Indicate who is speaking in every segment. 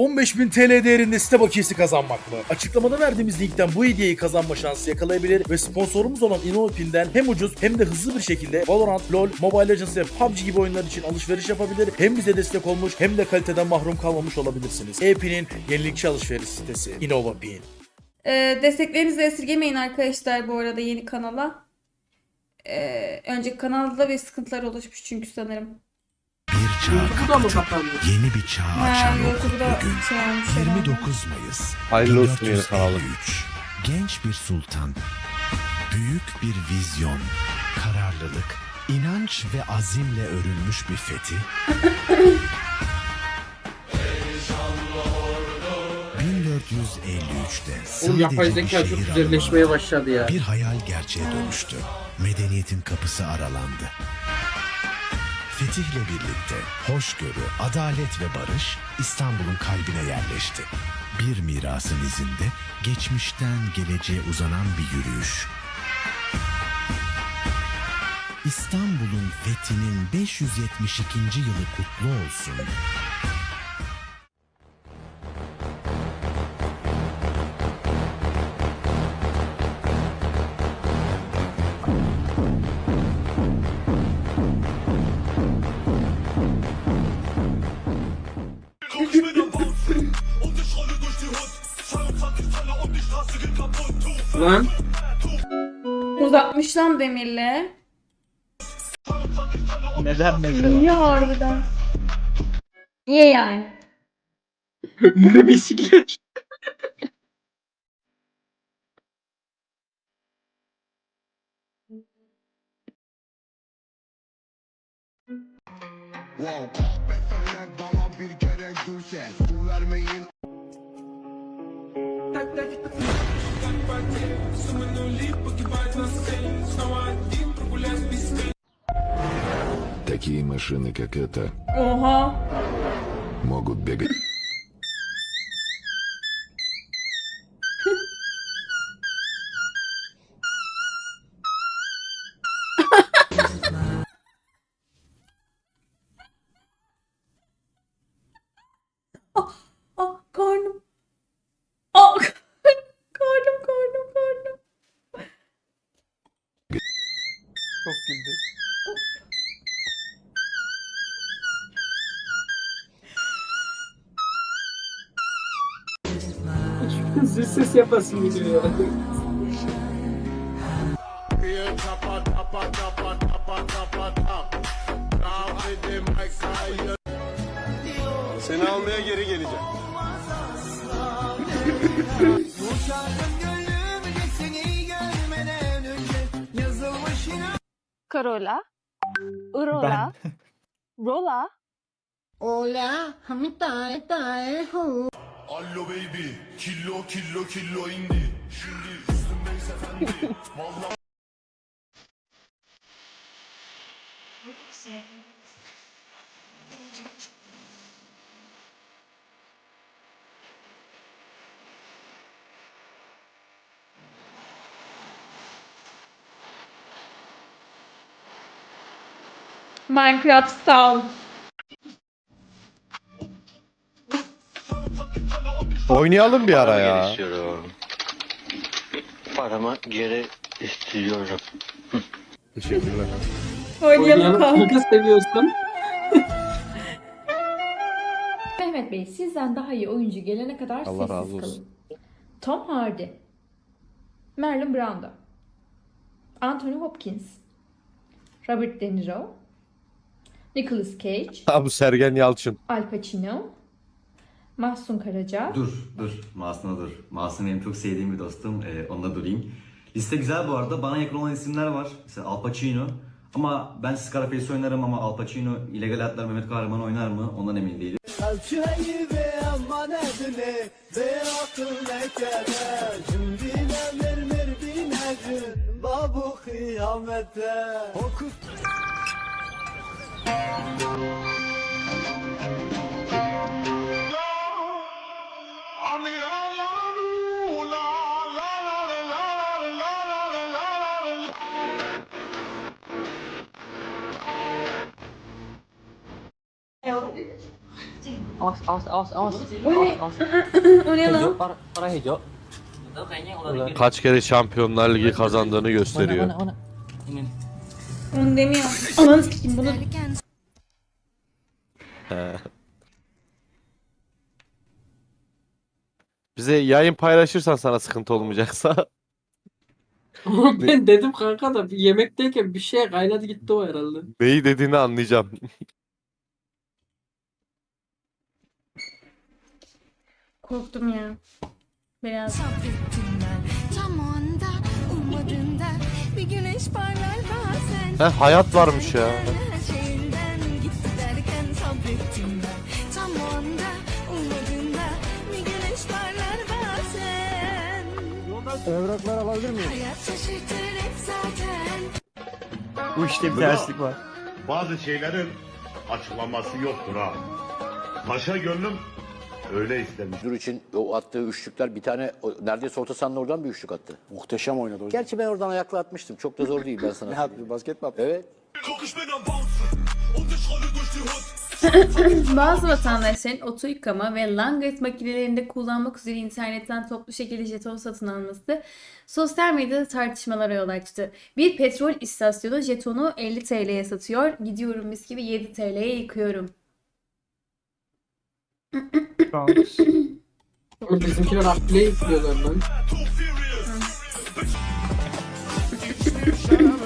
Speaker 1: 15.000 TL değerinde site bakiyesi kazanmak mı? Açıklamada verdiğimiz linkten bu hediyeyi kazanma şansı yakalayabilir ve sponsorumuz olan InnoPin'den hem ucuz hem de hızlı bir şekilde Valorant, LoL, Mobile Legends ve PUBG gibi oyunlar için alışveriş yapabilir. Hem bize destek olmuş hem de kaliteden mahrum kalmamış olabilirsiniz. E-Pin'in yenilikçi alışveriş sitesi InnovaPin.
Speaker 2: Ee, desteklerinizi esirgemeyin arkadaşlar bu arada yeni kanala. Ee, önceki kanalda bir sıkıntılar oluşmuş çünkü sanırım.
Speaker 3: Çağ
Speaker 4: kapandı?
Speaker 3: Yeni bir çağ açan
Speaker 2: olmuş herhalde.
Speaker 3: 29 Mayıs.
Speaker 5: Hayırlı olsun yeni
Speaker 3: 1453.
Speaker 5: kanalım.
Speaker 3: Genç bir sultan. Büyük bir vizyon. Kararlılık, inanç ve azimle örülmüş bir fethi. 1453'te
Speaker 4: Oğlum yapay zeka çok
Speaker 3: şehir
Speaker 4: güzelleşmeye başladı ya.
Speaker 3: Bir hayal gerçeğe dönüştü. Medeniyetin kapısı aralandı. Fetihle birlikte hoşgörü, adalet ve barış İstanbul'un kalbine yerleşti. Bir mirasın izinde geçmişten geleceğe uzanan bir yürüyüş. İstanbul'un fethinin 572. yılı kutlu olsun.
Speaker 4: Lan
Speaker 2: Uzatmış lan Demir'le.
Speaker 5: Neden mesela?
Speaker 2: Niye harbiden? Niye yani?
Speaker 4: ne bisiklet.
Speaker 6: Такие машины, как эта,
Speaker 2: Oha.
Speaker 6: могут бегать.
Speaker 4: Siz ses yapasın geliyor ya.
Speaker 7: Seni almaya geri geleceğim.
Speaker 8: Karola, Urola, Rola,
Speaker 9: Hola, hamitae tae hu.
Speaker 7: Allo baby, killo killo killo indi. Şimdi üstümdeyiz efendi. Vallahi
Speaker 2: Minecraft style.
Speaker 5: Oynayalım bir ara ya.
Speaker 10: istiyorum. Paramı geri istiyorum.
Speaker 5: Teşekkürler.
Speaker 2: Oynayalım
Speaker 4: Oynayalım
Speaker 2: kanka.
Speaker 4: seviyorsan.
Speaker 11: Mehmet Bey sizden daha iyi oyuncu gelene kadar
Speaker 5: Allah
Speaker 11: sessiz
Speaker 5: razı olsun.
Speaker 11: kalın. Tom Hardy, Marlon Brando, Anthony Hopkins, Robert De Niro, Nicolas Cage,
Speaker 5: Ha bu Sergen Yalçın.
Speaker 11: Al Pacino, Mahsun Karaca.
Speaker 12: Dur, dur. Mahsun'a dur. Mahsun benim çok sevdiğim bir dostum. Ee, onunla durayım. Liste güzel bu arada. Bana yakın olan isimler var. Mesela Al Pacino. Ama ben Scarface oynarım ama Al Pacino illegal hayatlar Mehmet Kahraman oynar mı? Ondan emin değilim.
Speaker 4: Alçayı ve Awas, awas, awas, awas.
Speaker 2: Awas,
Speaker 4: awas.
Speaker 2: O ne lan?
Speaker 4: Hijau, para, para hijau.
Speaker 5: Tahu kayaknya Kaç kere Şampiyonlar Ligi kazandığını gösteriyor.
Speaker 2: Onu demiyor. Ananı sikeyim bunu.
Speaker 5: Bize yayın paylaşırsan sana sıkıntı olmayacaksa.
Speaker 4: ben dedim kanka da bir yemekteyken bir şey kaynadı gitti o herhalde.
Speaker 5: Neyi dediğini anlayacağım.
Speaker 2: Korktum ya. Biraz.
Speaker 9: Sabrettim ben tam anda ummadığında bir güneş parlar bazen.
Speaker 5: He hayat varmış ya.
Speaker 9: Her şeyinden gitti derken sabrettim Evraklar alabilir miyim?
Speaker 7: Bu işte bir terslik var. Bazı şeylerin açıklaması yoktur ha. Paşa gönlüm öyle istemiş.
Speaker 10: Dur için o attığı üçlükler bir tane o- neredeyse orta sahanın oradan bir üçlük attı. Muhteşem oynadı hocam. Gerçi ben oradan ayakla atmıştım. Çok da zor değil ben sana. ne yaptı? Basket mi Evet.
Speaker 2: Bazı vatandaşların oto yıkama ve langırt makinelerinde kullanmak üzere internetten toplu şekilde jeton satın alması sosyal medyada tartışmalara yol açtı. Bir petrol istasyonu jetonu 50 TL'ye satıyor. Gidiyorum mis gibi 7 TL'ye yıkıyorum.
Speaker 4: Oğlum bizimkiler akbile yüklüyorlar lan.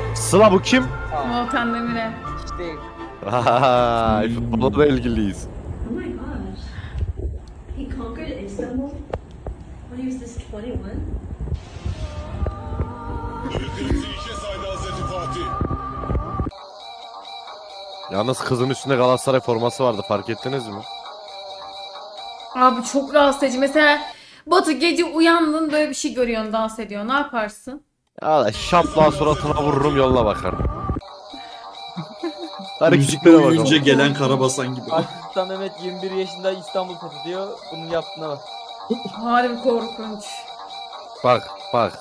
Speaker 5: Sıla bu kim?
Speaker 2: Volkan Demirel.
Speaker 5: Vay, futbolla ilgiliyiz. Yalnız kızın üstünde Galatasaray forması vardı fark ettiniz mi?
Speaker 2: Abi çok rahatsız edici. Mesela Batu gece uyandın böyle bir şey görüyorsun dans ediyor. Ne yaparsın?
Speaker 5: Ya şapla suratına vururum yoluna bakarım. Hareketlere bakalım.
Speaker 7: gelen karabasan gibi.
Speaker 4: Asistan Mehmet 21 yaşında İstanbul fethediyor. Bunun yaptığına bak.
Speaker 2: Harbi korkunç.
Speaker 5: Bak bak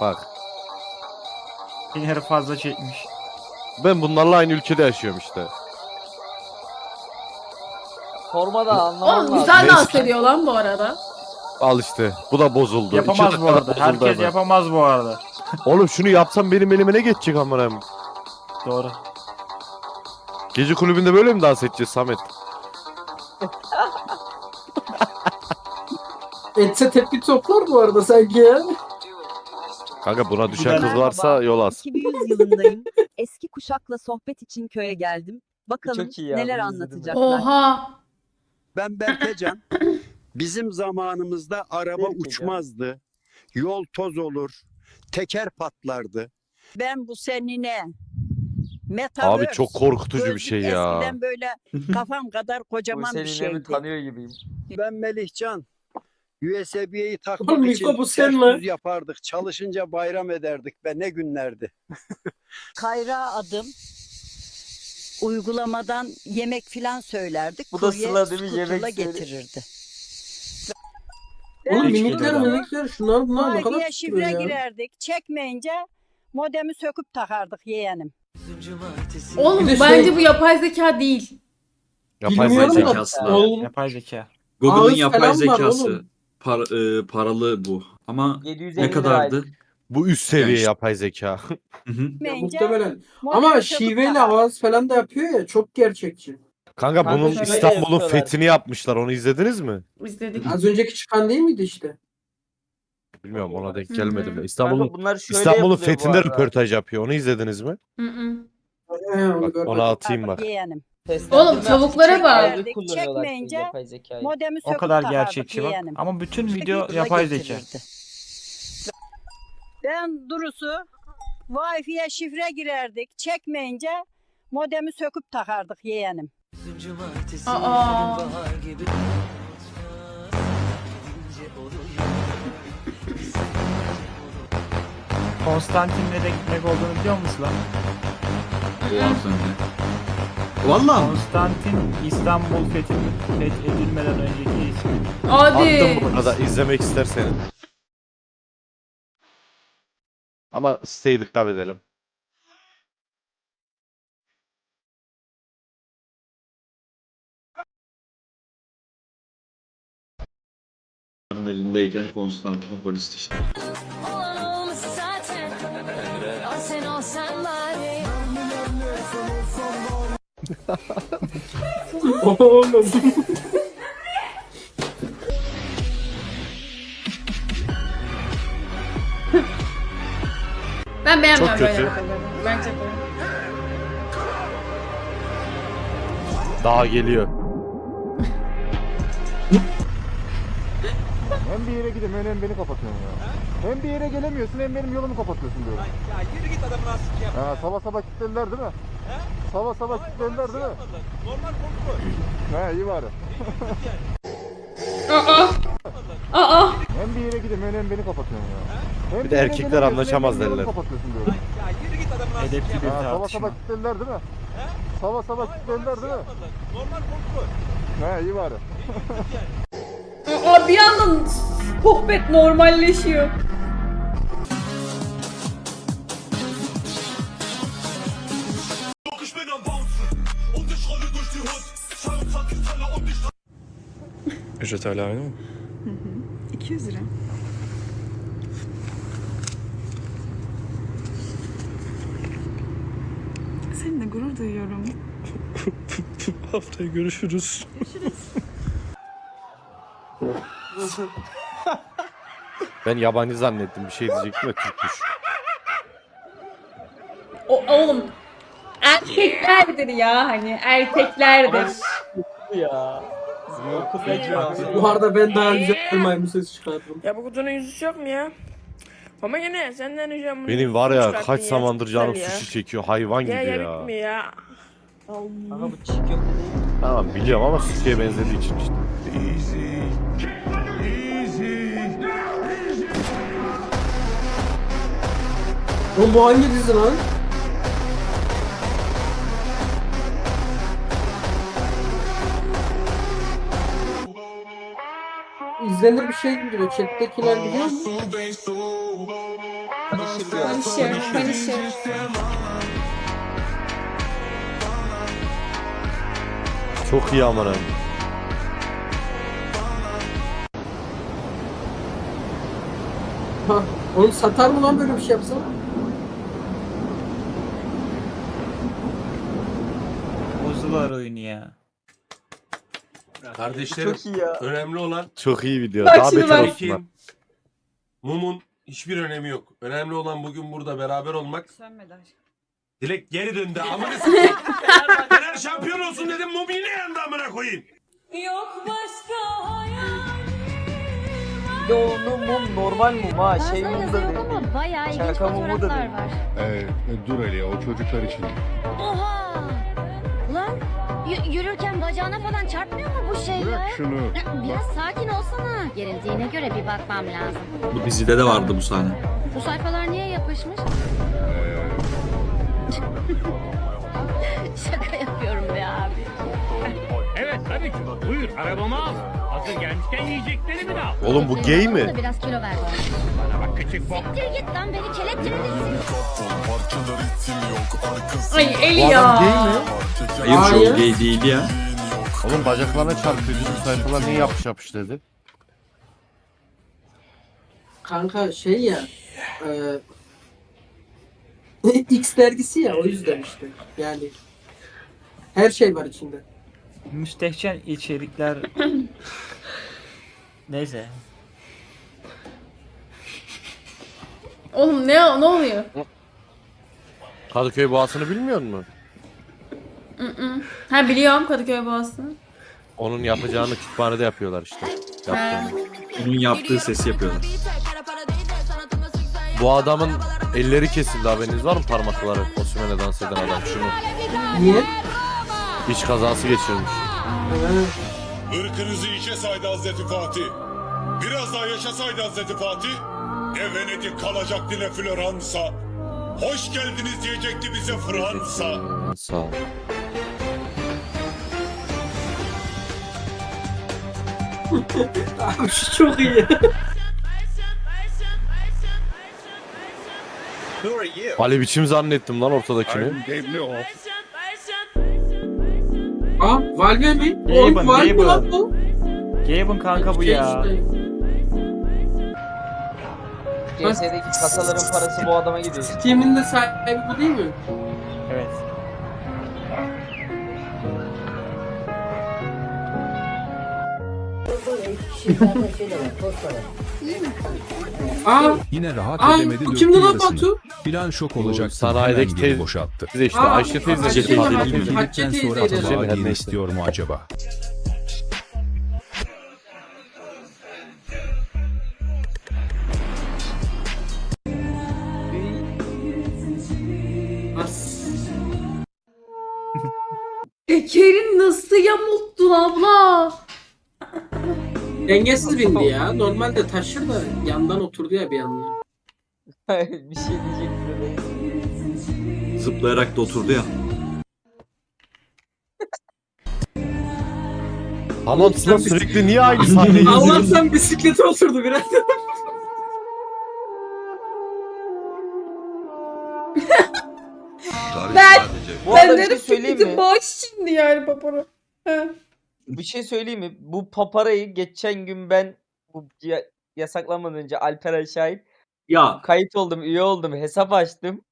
Speaker 5: bak.
Speaker 4: Her fazla çekmiş.
Speaker 5: Ben bunlarla aynı ülkede yaşıyorum işte.
Speaker 4: Sorma da anlamam
Speaker 2: Oğlum güzel dans ediyor lan bu arada.
Speaker 5: Al işte. Bu da bozuldu. İki
Speaker 4: Yapamaz bu
Speaker 5: dakikada
Speaker 4: arada.
Speaker 5: bozuldu
Speaker 4: Herkes
Speaker 5: hemen.
Speaker 4: yapamaz bu arada.
Speaker 5: Oğlum şunu yapsam benim elime ne geçecek amına koyayım?
Speaker 4: Doğru.
Speaker 5: Gece kulübünde böyle mi dans edeceğiz Samet?
Speaker 4: Etse tepki toplar bu arada sanki ya.
Speaker 5: Kanka buna düşen kız varsa yol az.
Speaker 8: 2100 yılındayım. Eski kuşakla sohbet için köye geldim. Bakalım
Speaker 4: Çok iyi ya,
Speaker 8: neler
Speaker 4: bunu izledim ben.
Speaker 8: anlatacaklar.
Speaker 2: Oha.
Speaker 10: Ben Berkecan. Bizim zamanımızda araba
Speaker 4: Berkecan.
Speaker 10: uçmazdı. Yol toz olur. Teker patlardı. Ben bu senine
Speaker 5: Abi çok korkutucu bir şey ya.
Speaker 10: böyle kafam kadar kocaman bir şeydi.
Speaker 4: tanıyor gibiyim.
Speaker 10: Ben Melihcan. USB'yi
Speaker 4: Oğlum
Speaker 10: takmak
Speaker 4: Niko,
Speaker 10: için
Speaker 4: bu sen
Speaker 10: ters
Speaker 4: mi?
Speaker 10: düz yapardık. Çalışınca bayram ederdik be ne günlerdi.
Speaker 8: Kayra adım. Uygulamadan yemek filan söylerdik.
Speaker 4: Bu da
Speaker 8: Kurye
Speaker 4: Sıla değil mi?
Speaker 8: scooter'la
Speaker 4: Yemek söyle-
Speaker 8: getirirdi.
Speaker 4: Oğlum
Speaker 8: şurada
Speaker 4: minikler şunlar bunlar ne kadar
Speaker 8: Wi-Fi'ye
Speaker 4: tutuyor
Speaker 8: şifre
Speaker 4: ya.
Speaker 8: girerdik. Çekmeyince modemi söküp takardık yeğenim.
Speaker 2: Oğlum
Speaker 4: Bir de
Speaker 2: bence
Speaker 4: şey-
Speaker 2: bu yapay zeka değil.
Speaker 5: Yapay
Speaker 4: Bilmiyorum
Speaker 5: zeka.
Speaker 4: da- Oğlum,
Speaker 13: Yapay zeka.
Speaker 4: Google'ın yapay zekası.
Speaker 13: Par- paralı bu. Ama
Speaker 4: 750 liraydı.
Speaker 5: Bu üst seviye
Speaker 13: işte-
Speaker 5: yapay zeka.
Speaker 4: Ya,
Speaker 8: Çekmeyince
Speaker 4: muhtemelen.
Speaker 8: modemi
Speaker 4: Ama
Speaker 8: söküp
Speaker 4: şiveyle
Speaker 8: takardık.
Speaker 4: ağız falan da yapıyor ya çok gerçekçi.
Speaker 5: Kanka
Speaker 4: Kanka
Speaker 5: bunun
Speaker 4: şöyle
Speaker 5: İstanbul'un
Speaker 4: yapıyorlar.
Speaker 5: fethini yapmışlar. Onu izlediniz mi?
Speaker 2: İzledik.
Speaker 4: Az önceki çıkan değil miydi işte?
Speaker 5: Bilmiyorum ona denk
Speaker 2: Hı hı.
Speaker 5: gelmedim. İstanbul'un
Speaker 4: bunlar şöyle
Speaker 5: İstanbul'un
Speaker 4: yapılıyor bu
Speaker 5: fethinde
Speaker 4: arada.
Speaker 5: röportaj yapıyor. Onu izlediniz mi?
Speaker 2: Hı hı.
Speaker 4: He, onu
Speaker 5: Bak
Speaker 4: görmedim.
Speaker 5: ona atayım bak.
Speaker 8: Yeğenim.
Speaker 2: Oğlum tavuklara bak.
Speaker 8: Çekmeyince çekmeyince modemi
Speaker 13: O
Speaker 8: söküp
Speaker 13: kadar
Speaker 8: takardık
Speaker 13: gerçekçi bak.
Speaker 8: yeğenim.
Speaker 13: Ama bütün video yapay zeka.
Speaker 8: getirirdi. Ben Durus'u Wi-Fi'ye şifre girerdik. Çekmeyince Modemi söküp takardık yeğenim.
Speaker 2: Aa.
Speaker 14: Konstantin'le de gitmek olduğunu biliyor musun lan?
Speaker 13: Ulan sen de. Valla.
Speaker 14: Konstantin İstanbul fethi- fethedilmeden önceki ismi.
Speaker 2: Hadi.
Speaker 5: Attım bu arada izlemek isterseniz. Ama siteyi dikkat edelim.
Speaker 13: Elindeyken Konstantinopolis işte.
Speaker 4: Oğlum.
Speaker 2: Ben beğenmiyorum
Speaker 5: Çok
Speaker 2: böyle
Speaker 5: kötü.
Speaker 2: Bence de.
Speaker 5: Daha geliyor.
Speaker 7: Hem bir yere gideyim hem beni kapatıyorsun ya. Hem bir yere gelemiyorsun hem benim yolumu kapatıyorsun diyorum.
Speaker 14: Ya yürü git adamın asık yap.
Speaker 7: Ha, sabah sabah kilitlediler değil mi? He? Sabah sabah kilitlediler değil mi?
Speaker 14: Normal kontrol.
Speaker 7: He iyi bari.
Speaker 2: Aa. Aa.
Speaker 7: Hem bir yere gideyim hem beni kapatıyorsun ya. Hem
Speaker 5: Bir de erkekler anlaşamaz derler.
Speaker 7: diyorum.
Speaker 14: Ya yürü git adamın asık Edepli yap. bir
Speaker 7: Ha, sabah
Speaker 14: tartışma.
Speaker 7: sabah kilitlediler değil mi? He? Sabah sabah kilitlediler değil mi?
Speaker 14: Normal kontrol.
Speaker 7: He iyi bari.
Speaker 2: Aa bir yandan sohbet normalleşiyor.
Speaker 14: Ücret hala aynı mı?
Speaker 15: 200 lira. Seninle gurur duyuyorum.
Speaker 14: Haftaya görüşürüz.
Speaker 5: Ben yabancı zannettim bir şey diyecektim de Türkmüş.
Speaker 2: O, oğlum erkeklerdir ya hani erkeklerdir.
Speaker 14: ya. Bu arada ben daha güzel maymun sesi çıkardım.
Speaker 15: Ya bu kutunun yüzüsü yok mu ya? Ama yine senden ricam bunu
Speaker 5: Benim var ya
Speaker 15: çıkartın
Speaker 5: kaç
Speaker 15: ya,
Speaker 5: zamandır
Speaker 15: çok
Speaker 5: canım
Speaker 15: güzel ya.
Speaker 5: sushi çekiyor hayvan gibi
Speaker 15: Ya ya
Speaker 5: ya.
Speaker 15: bitmiyor ya.
Speaker 14: Kanka bu çiğ köfte değil.
Speaker 5: Tamam biliyorum ama sushi'ye benzediği için işte.
Speaker 4: Oğlum bu hangi dizi lan? İzlenir bir şey gibi duruyor. Chat'tekiler biliyor mu?
Speaker 2: Punisher, Punisher.
Speaker 5: Çok iyi aman
Speaker 4: Ha, oğlum satar mı lan böyle bir şey yapsam?
Speaker 14: Bozdular oyunu ya.
Speaker 6: Kardeşlerim
Speaker 14: Çok iyi ya.
Speaker 6: önemli olan
Speaker 5: Çok iyi video.
Speaker 2: Bak
Speaker 5: Daha
Speaker 2: şimdi
Speaker 5: beter olsunlar.
Speaker 6: kim, mumun hiçbir önemi yok. Önemli olan bugün burada beraber olmak.
Speaker 15: Sönmedi aşkım.
Speaker 6: Dilek geri döndü. Amına sikeyim. Fener şampiyon olsun dedim. Mum yine yandı amına koyayım.
Speaker 12: Yok başka hayalim
Speaker 14: Bir de onun mum normal mum ha. Şey mum da değil.
Speaker 12: Bayağı ilginç
Speaker 14: Şaka mumu da
Speaker 12: fotoğraflar
Speaker 14: değil.
Speaker 12: var.
Speaker 16: Ee, dur Ali o çocuklar için.
Speaker 12: Oha! Y- yürürken bacağına falan çarpmıyor mu bu şey
Speaker 16: Bırak
Speaker 12: ya?
Speaker 16: şunu.
Speaker 12: Biraz sakin olsana. Gerildiğine göre bir bakmam lazım.
Speaker 13: Bu dizide de vardı bu sahne.
Speaker 12: Bu sayfalar niye yapışmış? Şaka yapıyorum be abi.
Speaker 14: Evet tabii ki. Buyur arabamı al. Hazır gelmişken yiyecekleri mi al?
Speaker 5: Oğlum bu gay
Speaker 12: Bana
Speaker 5: mi?
Speaker 12: da Biraz kilo ver.
Speaker 14: Bana bak küçük bok.
Speaker 12: Siktir git lan beni kelepçeledin.
Speaker 2: Ay Eli
Speaker 5: Bu
Speaker 2: ya.
Speaker 5: adam gay mi?
Speaker 13: Hayır
Speaker 4: Hayır.
Speaker 13: gay değil ya.
Speaker 5: Oğlum bacaklarına çarpıyor. Bizim sayfalar niye yapış yapış dedi.
Speaker 4: Kanka şey ya. E, X dergisi ya o yüzden işte. Yani her şey var içinde.
Speaker 14: Müstehcen içerikler. Neyse.
Speaker 2: Oğlum ne ne oluyor?
Speaker 5: Kadıköy boğasını bilmiyor musun?
Speaker 2: Mm-mm. Ha biliyorum Kadıköy Boğazı'nı.
Speaker 5: Onun yapacağını kütüphanede yapıyorlar işte. Yaptığını.
Speaker 13: Onun yaptığı sesi yapıyorlar.
Speaker 5: Bu adamın elleri kesildi haberiniz var mı parmakları? Osman'a dans eden adam şunu.
Speaker 4: Niye?
Speaker 5: İç kazası geçirmiş.
Speaker 17: Irkınızı içe saydı Hazreti Fatih. Biraz daha yaşasaydı Hazreti Fatih. Ne Venedik kalacaktı ne Floransa. Hoş geldiniz diyecekti bize Fransa.
Speaker 5: Sağ ol.
Speaker 4: Abi şu çok iyi.
Speaker 5: Ali biçim zannettim lan ortadakini.
Speaker 4: Aa Valve mi?
Speaker 18: Gaben,
Speaker 4: Oğlum Valve
Speaker 18: Gaben.
Speaker 4: lan bu.
Speaker 18: Gaben kanka bu
Speaker 4: Şey
Speaker 18: ya.
Speaker 4: işte.
Speaker 18: CS'deki kasaların parası bu adama gidiyor.
Speaker 4: Steam'in de sahibi bu değil mi?
Speaker 18: Evet.
Speaker 4: Aa
Speaker 3: Yine rahat
Speaker 4: Aa,
Speaker 3: edemedi
Speaker 4: bu
Speaker 3: döktü
Speaker 4: kimdi lan. Batu?
Speaker 3: Plan şok olacak.
Speaker 5: sanayideki
Speaker 3: hemen geri
Speaker 5: teyze-
Speaker 3: boşalttı.
Speaker 5: Bize işte
Speaker 4: Aa,
Speaker 5: Ayşe teyze
Speaker 4: Ayşe teyze
Speaker 5: Ayşe
Speaker 4: bak-
Speaker 5: teyze.
Speaker 3: Bildikten
Speaker 4: Hatice
Speaker 3: sonra
Speaker 5: Her
Speaker 3: girmek
Speaker 5: neyse.
Speaker 3: istiyor mu acaba?
Speaker 4: As.
Speaker 2: Tekerin nasıl yamulttun abla?
Speaker 4: Dengesiz bindi ya. Normalde taşır da yandan oturdu ya bir anda.
Speaker 18: bir şey diyecektim.
Speaker 13: Zıplayarak da oturdu ya.
Speaker 5: Sıra sürekli niye aynı sahneyi
Speaker 4: sen bisiklete oturdu biraz.
Speaker 2: Ben ben derim ki
Speaker 18: söyleyeyim
Speaker 2: bizim
Speaker 18: mi?
Speaker 2: bağış şimdi yani papara.
Speaker 18: Bir şey söyleyeyim mi? Bu paparayı geçen gün ben bu ya- yasaklanmadan önce Alper Şahin
Speaker 13: Ya
Speaker 18: kayıt oldum, üye oldum, hesap açtım.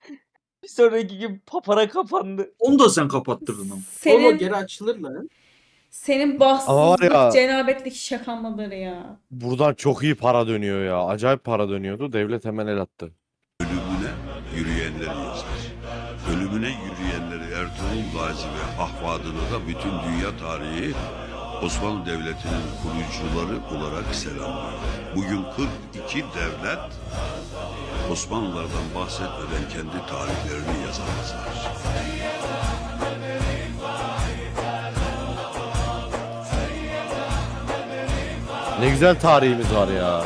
Speaker 18: Bir sonraki gün papara kapandı.
Speaker 13: onu da sen kapattırdın ama.
Speaker 4: Oğlum
Speaker 2: Senin
Speaker 4: geri açılır lan.
Speaker 2: senin
Speaker 5: Ama var ya-
Speaker 2: bahtsızlık cenabetlik şakanmaları ya.
Speaker 5: Buradan çok iyi para dönüyor ya. Acayip para dönüyordu. Devlet hemen el attı.
Speaker 17: Ölümüne yürüyenleri yazar. Ölümüne yürüyenleri Ertuğrul Gazi ve ahvadına da bütün dünya tarihi Osmanlı Devleti'nin kurucuları olarak selamlar. Bugün 42 devlet Osmanlılardan bahsetmeden kendi tarihlerini yazamazlar.
Speaker 5: Ne güzel tarihimiz var ya.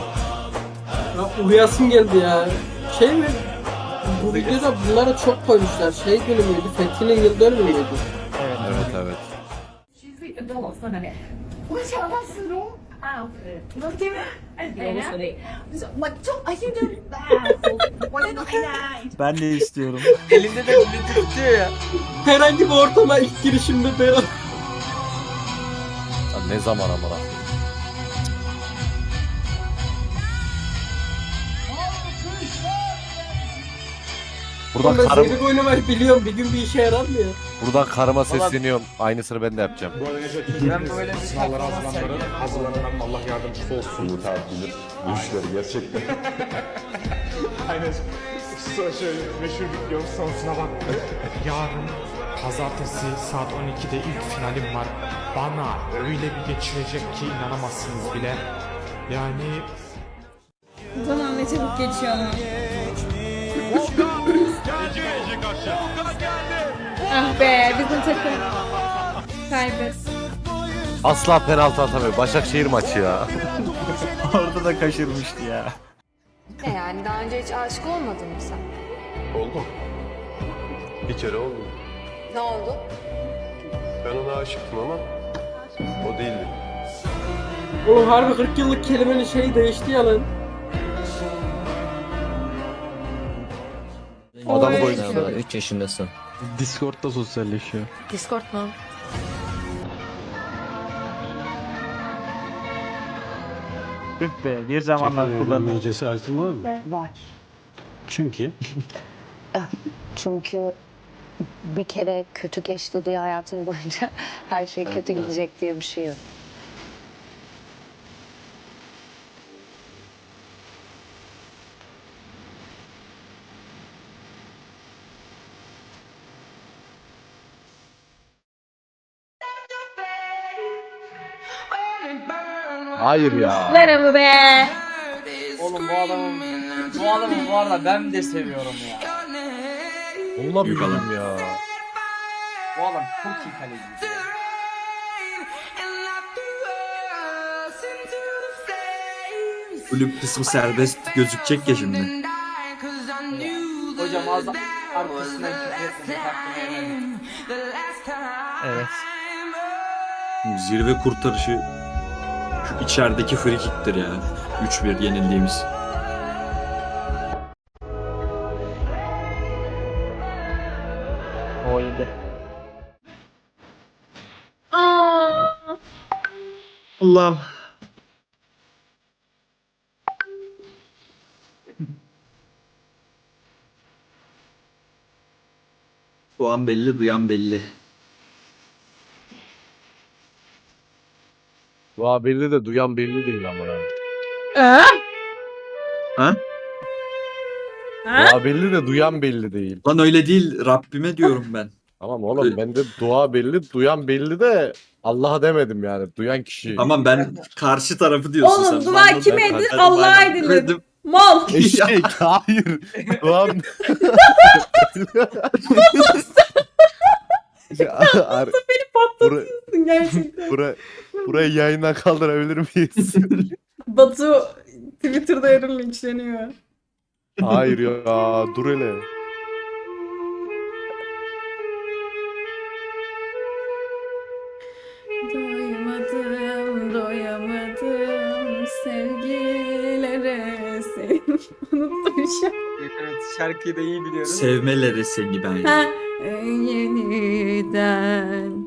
Speaker 4: Ya uyuyasım geldi ya. Şey mi? bu videoda bunlara çok koymuşlar. Şey günü müydü? Fethi'nin yıl dönümü müydü?
Speaker 18: Evet
Speaker 5: evet. evet.
Speaker 18: Ben de istiyorum. Elinde de gülücü tutuyor ya.
Speaker 4: Herhangi bir ortama ilk girişimde
Speaker 5: Berat. Ne zaman amına. Buradan
Speaker 4: Ben
Speaker 5: karım,
Speaker 4: zevk oynamayı biliyorum. Bir gün bir işe yarar mı ya?
Speaker 5: buradan karıma sesleniyorum. Aynısını ben de yapacağım.
Speaker 18: Ben böyle bir sınavlara hazırlananların
Speaker 6: hazırlanan Allah yardımcısı olsun. Bu tarihtir. Güçleri gerçekten. Aynen. Şöyle meşhur video sonrasına bak.
Speaker 19: Yarın pazartesi saat 12'de ilk finalim var. Bana öyle bir geçirecek ki inanamazsınız bile. Yani
Speaker 2: Zaman ne çabuk geçiyor ama. Ah be bizim takım kaybet.
Speaker 5: Asla penaltı atamıyor. Başakşehir maçı ya.
Speaker 18: Orada da kaçırmıştı ya.
Speaker 9: Ne yani daha önce hiç aşık olmadın mı sen?
Speaker 6: Oldu. Bir kere oldu.
Speaker 9: Ne oldu?
Speaker 6: Ben ona aşıktım ama o değildi.
Speaker 4: Oğlum harbi 40 yıllık kelimenin şeyi değişti ya lan.
Speaker 5: Adam
Speaker 2: Oy.
Speaker 5: koydu.
Speaker 18: 3 yaşındasın.
Speaker 13: Discord'da sosyalleşiyor.
Speaker 9: Discord mu?
Speaker 18: Üf be bir zamanlar kullandım.
Speaker 19: cesaretin var mı?
Speaker 9: Var.
Speaker 19: Çünkü
Speaker 9: Çünkü bir kere kötü geçti diye hayatım boyunca her şey kötü gidecek diye bir şey yok.
Speaker 5: Hayır ya.
Speaker 2: Ama be.
Speaker 18: Oğlum bu adamı bu adamı bu arada ben de seviyorum ya.
Speaker 5: Olabilir
Speaker 13: Yukarı.
Speaker 5: ya.
Speaker 18: Bu adam çok iyi kaleci.
Speaker 13: Kulüp kısmı serbest gözükecek ya şimdi.
Speaker 18: Hocam az arkasından küfür etmemek hakkını helal et.
Speaker 13: Evet. Zirve kurtarışı şu içerideki free kick'tir ya. 3-1 yenildiğimiz.
Speaker 18: O iyiydi.
Speaker 13: Allah'ım. Bu an belli, duyan belli.
Speaker 5: Belli de duyan belli değil ama.
Speaker 13: Ha?
Speaker 5: Dua belli de duyan belli değil.
Speaker 13: Lan öyle değil, Rabbime diyorum ben.
Speaker 5: Tamam oğlum ben de dua belli, duyan belli de Allah'a demedim yani. Duyan kişi.
Speaker 13: Tamam ben karşı tarafı diyorsun sen.
Speaker 2: Oğlum dua
Speaker 13: Ben
Speaker 2: kime
Speaker 13: ben-
Speaker 2: edilir?
Speaker 13: ben-
Speaker 2: Allah'a
Speaker 13: ben-
Speaker 2: edilir.
Speaker 13: dedim.
Speaker 2: Mal.
Speaker 5: Eşek hayır. Duam... Ya, ar-
Speaker 2: Beni
Speaker 5: Bura,
Speaker 2: patlatıyorsun gerçekten.
Speaker 5: bura, burayı yayından kaldırabilir miyiz?
Speaker 2: Batu Twitter'da yarın linçleniyor.
Speaker 5: Hayır ya dur hele.
Speaker 2: Doymadım, doyamadım sevgilere seni. Unuttum şu an.
Speaker 18: Evet, evet şarkıyı da iyi biliyorum.
Speaker 13: Sevmelere seni ben.
Speaker 2: Ha, yeniden